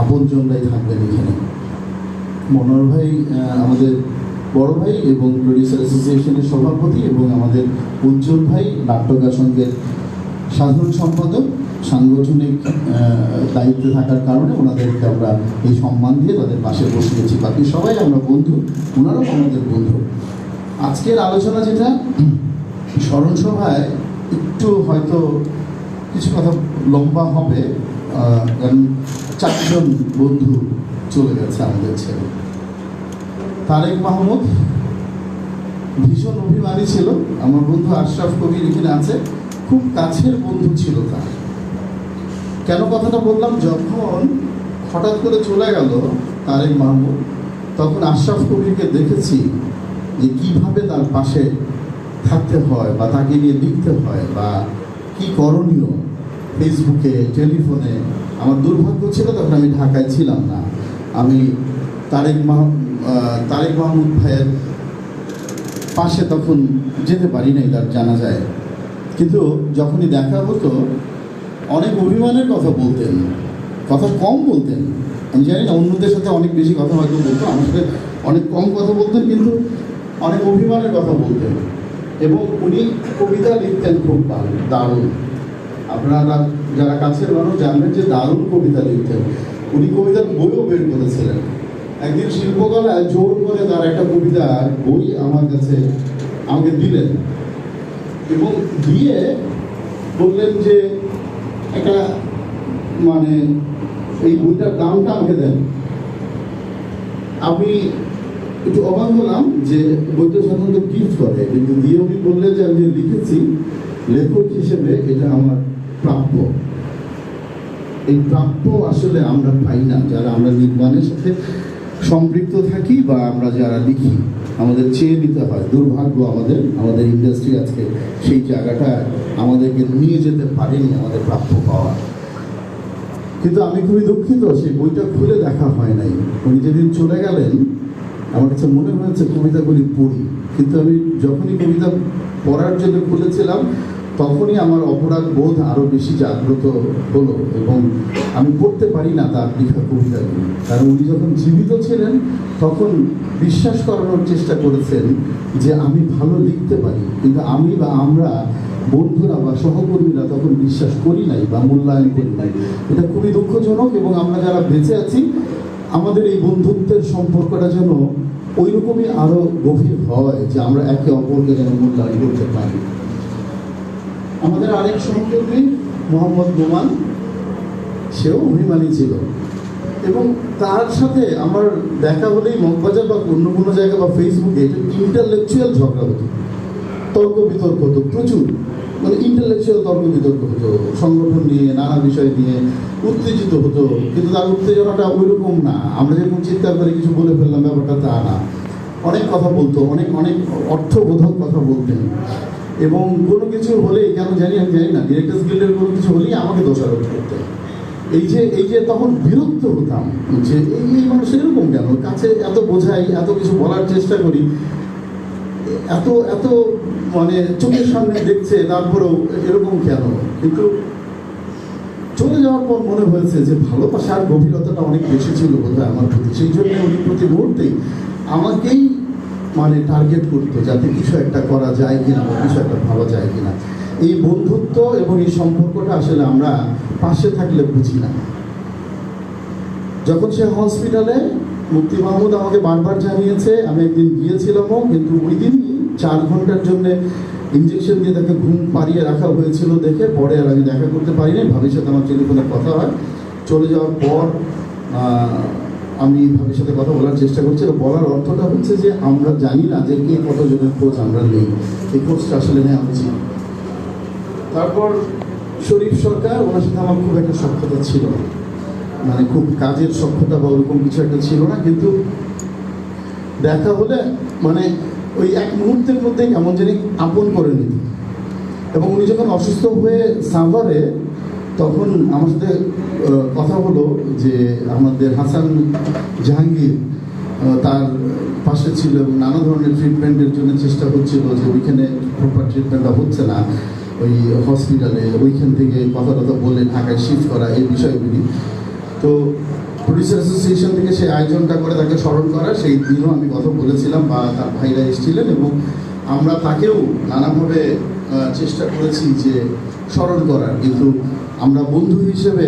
আপনজনরাই থাকবেন এখানে। মনোহর ভাই আমাদের বড় ভাই এবং প্রডিউসার অ্যাসোসিয়েশনের সভাপতি এবং আমাদের উজ্জ্বল ভাই নাট্যকার সঙ্গের সাধারণ সম্পাদক। সাংগঠনিক দায়িত্বে থাকার কারণে ওনাদেরকে আমরা এই সম্মান দিয়ে তাদের পাশে বসিয়েছি। বাকি সবাই আমরা বন্ধু, ওনারাও আমাদের বন্ধু। আজকের আলোচনা যেটা স্মরণ সভায় একটু হয়তো কিছু কথা লম্বা হবে। চারজন বন্ধু চলে গেছে আমাদের ছেলে। তারেক মাহমুদ ভীষণ অভিমানী ছিল। আমার বন্ধু আশরাফ কবির এখানে আছে। খুব কাছের বন্ধু ছিল তার। কেন কথাটা বললাম? যখন হঠাৎ করে চলে গেল তারেক মাহমুদ, তখন আশরাফ কবিরকে দেখেছি যে কীভাবে তার পাশে থাকতে হয় বা তাকে নিয়ে লিখতে হয় বা কি করণীয়। ফেসবুকে টেলিফোনে আমার দুর্ভাগ্য ছিল তখন আমি ঢাকায় ছিলাম না। আমি তারেক মাহ তারেক মাহমুদ ভাইয়ের পাশে তখন যেতে পারি নাই তার জানা যায় কিন্তু যখনই দেখা হতো, অনেক অভিমানের কথা বলতেন, কথা কম বলতেন। আমি জানি না, অন্যদের সাথে অনেক বেশি কথা হয়তো বলতো, আমার সাথে অনেক কম কথা বলতেন, কিন্তু অনেক অভিমানের কথা বলতেন। এবং উনি কবিতা লিখতেন খুব ভালো দারুণ। আপনারা যারা কাছের মানুষ জানবেন যে দারুণ কবিতা লিখতেন। উনি কবিতার বইও বের করেছিলেন। একদিন শিল্পকলায় জোর করে তার একটা কবিতার বই আমার কাছে আমাকে দিলেন এবং দিয়ে বললেন যে একটা মানে এই বইটার দামটা আমাকে দেন। আমি একটু অবাক হলাম যে বইটা সাধারণত গিফট করে, কিন্তু দিয়ে উনি বললেন যে আমি লিখেছি, লেখক হিসেবে এটা আমার প্রাপ্য। এই প্রাপ্য আসলে আমরা পাই না। যারা আমরা নির্মাণের সাথে সম্পৃক্ত থাকি বা আমরা যারা লিখি, আমাদের চেয়ে নিতে হয়। দুর্ভাগ্য আমাদের আমাদের ইন্ডাস্ট্রি আজকে সেই জায়গাটা আমাদেরকে নিয়ে যেতে পারেনি, আমাদের প্রাপ্য পাওয়া। কিন্তু আমি খুবই দুঃখিত, সেই বইটা খুলে দেখা হয় নাই। উনি যেদিন চলে গেলেন, আমার কাছে মনে হয়েছে কবিতাগুলি পড়ি। কিন্তু আমি যখনই কবিতা পড়ার জন্য খুলেছিলাম তখনই আমার অপরাধ বোধ আরও বেশি জাগ্রত হলো এবং আমি পড়তে পারি না তার লেখা কবিতাগুলি কারণ উনি যখন জীবিত ছিলেন, তখন বিশ্বাস করানোর চেষ্টা করেছেন যে আমি ভালো লিখতে পারি। কিন্তু আমি বা আমরা বন্ধুরা বা সহকর্মীরা তখন বিশ্বাস করি নাই বা মূল্যায়ন করি নাই। এটা খুবই দুঃখজনক এবং আমরা যারা বেঁচে আছি, আমাদের এই বন্ধুত্বের সম্পর্কটা যেন ওই রকমই আরও গভীর হয় যে আমরা একে অপরকে যেন মূল্যায়ন করতে পারি। আমাদের আরেক সহকর্মী, মোহাম্মদ নোমান, সেও অভিমানী ছিল। এবং তার সাথে আমার দেখা হলেই মগবাজার বা অন্য কোনো জায়গা বা ফেসবুকে এটা ইন্টারলেকচুয়াল ঝগড়া হতো। তর্ক বিতর্ক হতো, প্রচুর। মানে ইন্টালেকচুয়াল তর্ক বিতর্ক হতো, সংগঠন নিয়ে, নানা বিষয় নিয়ে, উত্তেজিত হতো। কিন্তু তার উত্তেজনাটা ওই রকম না। আমরা যেরকম চিৎকার করে কিছু বলে ফেললাম, ব্যাপারটা তা না। অনেক কথা বলতো, অনেক অনেক অর্থবোধক কথা বলতেন। এবং কোনো কিছু হলেই, কেন জানি, আমি জানি না ডিরেক্টর্স গিল্ডের কোনো কিছু হলেই আমাকে দোষারোপ করতেন এই যে এই যে তখন বিরক্ত হতাম যে, এই মানুষ এরকম কেন? কাছে এত বোঝাই, এত কিছু বলার চেষ্টা করি, এত এত মানে চোখের সামনে দেখছে, তারপরেও এরকম কেন? কিন্তু চলে যাওয়ার পর মনে হয়েছে যে, ভালোবাসার গভীরতাটা অনেক বেশি ছিল বোধহয় আমার প্রতি। সেই জন্য উনি প্রতি মুহূর্তেই আমাকেই মানে টার্গেট করতো যাতে কিছু একটা করা যায় কিনা বা কিছু একটা ভাবা যায় কিনা। এই বন্ধুত্ব এবং এই সম্পর্কটা আসলে আমরা পাশে থাকলে বুঝি না। যখন সে হসপিটালে মুক্তি মাহমুদ আমাকে বারবার জানিয়েছে, আমি একদিন গিয়েছিলামও, কিন্তু ওই দিনই চার ঘণ্টার জন্য ইঞ্জেকশন দিয়ে তাকে ঘুম পাড়িয়ে রাখা হয়েছিল দেখে, পরে আর আমি দেখা করতে পারিনি সাথে আমার টেলিফোনে কথা হয়। চলে যাওয়ার পর আমি ভাবির সাথে কথা বলার চেষ্টা করছি। আর বলার অর্থটা হচ্ছে যে আমরা জানি না যে কে কতজনের খোঁজ আমরা নেই। এই খোঁজটা আসলে নেওয়া উচিত। তারপর শরীফ সরকার, ওনার সাথে আমার খুব একটা সক্ষতা ছিল মানে খুব কাজের সক্ষতা বা ওরকম কিছু একটা ছিল না, কিন্তু দেখা হলে মানে ওই এক মুহূর্তের মধ্যে কেমন জানি আপন করে নিত। এবং উনি যখন অসুস্থ হয়ে সাভারে তখন আমার সাথে কথা হলো যে আমাদের হাসান জাহাঙ্গীর তার পাশে ছিল এবং নানা ধরনের ট্রিটমেন্টের জন্য চেষ্টা হচ্ছিল যে ওইখানে প্রপার ট্রিটমেন্টটা হচ্ছে না। ওই হসপিটালে ওইখান থেকে কথা কথা বললে ঢাকায় শিফট করা এই বিষয়গুলি। তো প্রডিউসার অ্যাসোসিয়েশন থেকে সেই আয়োজনটা করে তাকে স্মরণ করা, সেই দিনও আমি কথা বলেছিলাম বা তার ভাইরা এসেছিলেন এবং আমরা তাকেও নানাভাবে চেষ্টা করেছি যে স্মরণ করার। কিন্তু আমরা বন্ধু হিসেবে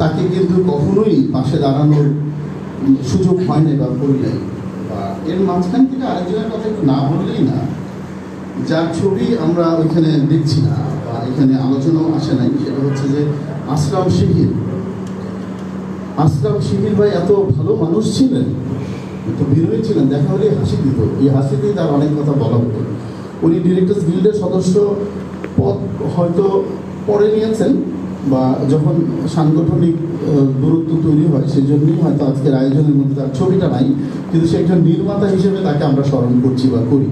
তাকে কিন্তু কখনোই পাশে দাঁড়ানোর সুযোগ হয় বা করি নাই। এর মাঝখান থেকে আরেকজনের কথা একটু না বললেই না। যার ছবি আমরা ওইখানে দেখছি না বা এখানে আলোচনাও আসে নাই, সেটা হচ্ছে যে আসলাম শিহির। আসলাম শিহির ভাই এত ভালো মানুষ ছিলেন, এত বিনয়ী ছিলেন, দেখা হলে হাসি দিত। এই হাসিতেই তার অনেক কথা বলা হতো। উনি ডিরেক্টর্স গিল্ডের সদস্য পদ হয়তো পরে নিয়েছেন বা যখন সাংগঠনিক দূরত্ব তৈরি হয় সেই জন্যই হয়তো আজকের আয়োজনের মধ্যে তার ছবিটা নাই। কিন্তু সে একজন নির্মাতা হিসেবে তাকে আমরা স্মরণ করছি বা করি।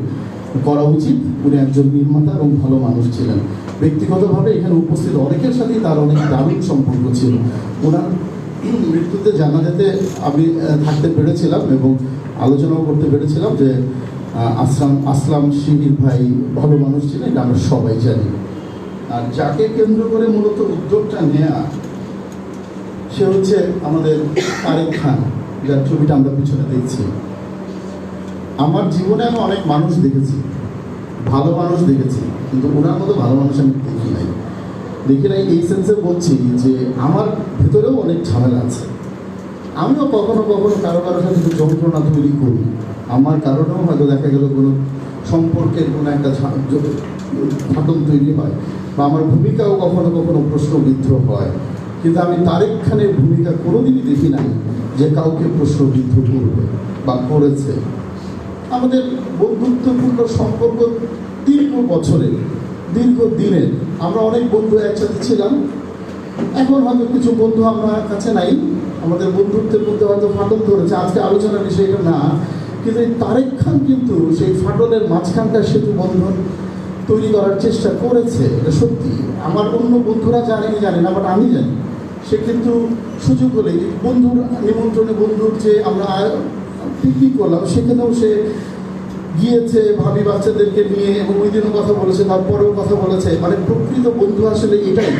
করা উচিত, উনি একজন নির্মাতা এবং ভালো মানুষ ছিলেন। ব্যক্তিগতভাবে এখানে উপস্থিত অনেকের সাথেই তার অনেক দারুণ সম্পর্ক ছিল। ওনার মৃত্যুতে জানাজাতে আমি থাকতে পেরেছিলাম এবং আলোচনাও করতে পেরেছিলাম যে আসলাম আসলাম শিবির ভাই ভালো মানুষ ছিলেন, এটা আমরা সবাই জানি। আর যাকে কেন্দ্র করে মূলত উদ্যোগটা নেয়া, সে হচ্ছে আমাদের তারেক খান, যার ছবিটা আমরা পিছনে দেখছি। আমার জীবনে আমি অনেক মানুষ দেখেছি, ভালো মানুষ দেখেছি, কিন্তু ওনার মতো ভালো মানুষ আমি দেখি নাই। দেখি নাই এই সেন্সে বলছি যে আমার ভেতরেও অনেক ঝামেলা আছে। আমিও কখনো কখনো কারও কারোর সাথে যন্ত্রণা তৈরি করি। আমার কারণেও হয়তো দেখা গেল কোনো সম্পর্কের কোনো একটা জ- তৈরি হয়। বা আমার ভূমিকাও কখনো কখনো প্রশ্নবিদ্ধ হয়। কিন্তু আমি তারেক খানের ভূমিকা কোনোদিনই দেখি নাই যে কাউকে প্রশ্নবিদ্ধ করবে বা করেছে। আমাদের বন্ধুত্বপূর্ণ সম্পর্ক দীর্ঘ বছরের, দীর্ঘ দিনের। আমরা অনেক বন্ধু একসাথে ছিলাম। এখন হয়তো কিছু বন্ধু আমার কাছে নাই। আমাদের বন্ধুত্বের মধ্যে হয়তো ফাটল ধরেছে। আজকে আলোচনা বিষয়টা না। কিন্তু এই তারেক খান কিন্তু সেই ফাটলের মাঝখানটা সেতু বন্ধন তৈরি করার চেষ্টা করেছে, এটা সত্যি। আমার অন্য বন্ধুরা জানে কি জানে না বাট আমি জানি। সে কিন্তু সুযোগ হলে বন্ধুর নিমন্ত্রণে বন্ধুর যে আমরা পিকনিক করলাম, সেখানেও সে গিয়েছে, ভাবি বাচ্চাদেরকে নিয়ে, এবং ওই দিনও কথা বলেছে, তারপরেও কথা বলেছে। মানে প্রকৃত বন্ধু আসলে এটাই।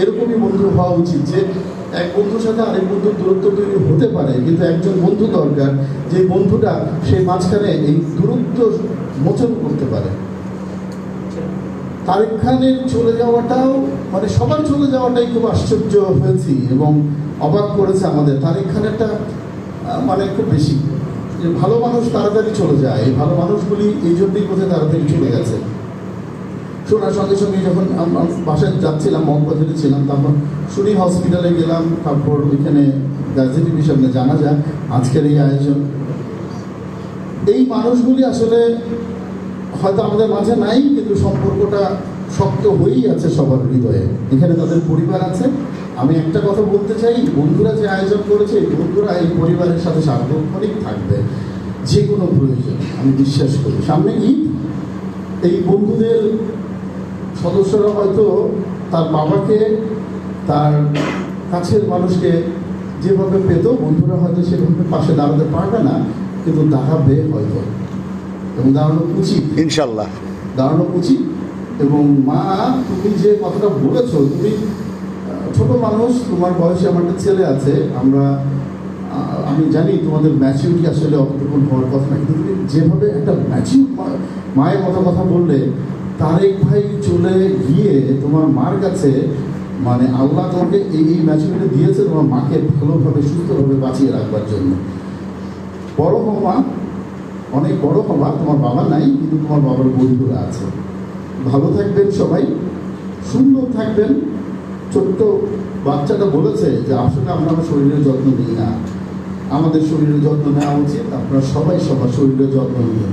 এরকমই বন্ধু হওয়া উচিত যে এক বন্ধুর সাথে আরেক বন্ধুর দূরত্ব তৈরি হতে পারে, কিন্তু একজন বন্ধু দরকার যে বন্ধুটা সেই মাঝখানে এই দূরত্ব মোচন করতে পারে। তারেক খানের চলে যাওয়াটাও মানে সবার চলে যাওয়াটাই খুব আশ্চর্য হয়েছি এবং অবাক করেছে আমাদের। তারেক আহ, মানে খুব বেশি। যে ভালো মানুষ তাড়াতাড়ি চলে যায় এই ভালো মানুষগুলি এই জন্যই কোথায় তাড়াতাড়ি চলে গেছে। শোনার সঙ্গে সঙ্গে যখন আমরা বাসায় যাচ্ছিলাম মগবাজারে ছিলাম তারপর শুনি হসপিটালে গেলাম তারপর ওইখানে টিভির সামনে জানা যায় আজকের এই আয়োজন। এই মানুষগুলি আসলে হয়তো আমাদের মাঝে নাই কিন্তু সম্পর্কটা শক্ত হয়েই আছে সবার হৃদয়ে। এখানে তাদের পরিবার আছে। আমি একটা কথা বলতে চাই, বন্ধুরা যে আয়োজন করেছে বন্ধুরা এই পরিবারের সাথে সার্বক্ষণিক থাকবে। যে কোনো প্রয়োজন, আমি বিশ্বাস করি। সামনে ঈদ, এই বন্ধুদের সদস্যরা হয়তো তার বাবাকে, তার কাছের মানুষকে যেভাবে পেত, বন্ধুরা হয়তো সেভাবে পাশে দাঁড়াতে পারবে না, কিন্তু দাঁড়াবে হয়তো। এবং দাঁড়ানো উচিত। ইনশাল্লাহ। দাঁড়ানো উচিত। এবং মা, তুমি যে কথাটা বলেছ, তুমি ছোট মানুষ, তোমার বয়সে আমার একটা ছেলে আছে, আমরা আমি জানি তোমাদের ম্যাচিউরিটি আসলে অতটুকু হওয়ার কথা না, কিন্তু তুমি যেভাবে একটা ম্যাচিউর মায়ের কথা কথা বললে, তারেক ভাই চলে গিয়ে তোমার মার কাছে মানে আল্লাহ তোমাকে এই এই ম্যাচিউরিটি দিয়েছে তোমার মাকে ভালোভাবে, সুস্থভাবে বাঁচিয়ে রাখবার জন্য। বড় হওয়া অনেক বড় হবা তোমার বাবা নাই, কিন্তু তোমার বাবার বন্ধুরা আছে। ভালো থাকবেন সবাই, সুন্দর থাকবেন। ছোট্ট বাচ্চাটা বলেছে যে, আসলে আমরা আমার শরীরের যত্ন নিই না। আমাদের শরীরের যত্ন নেওয়া উচিত, আপনারা সবাই সবার শরীরের যত্ন নিয়ে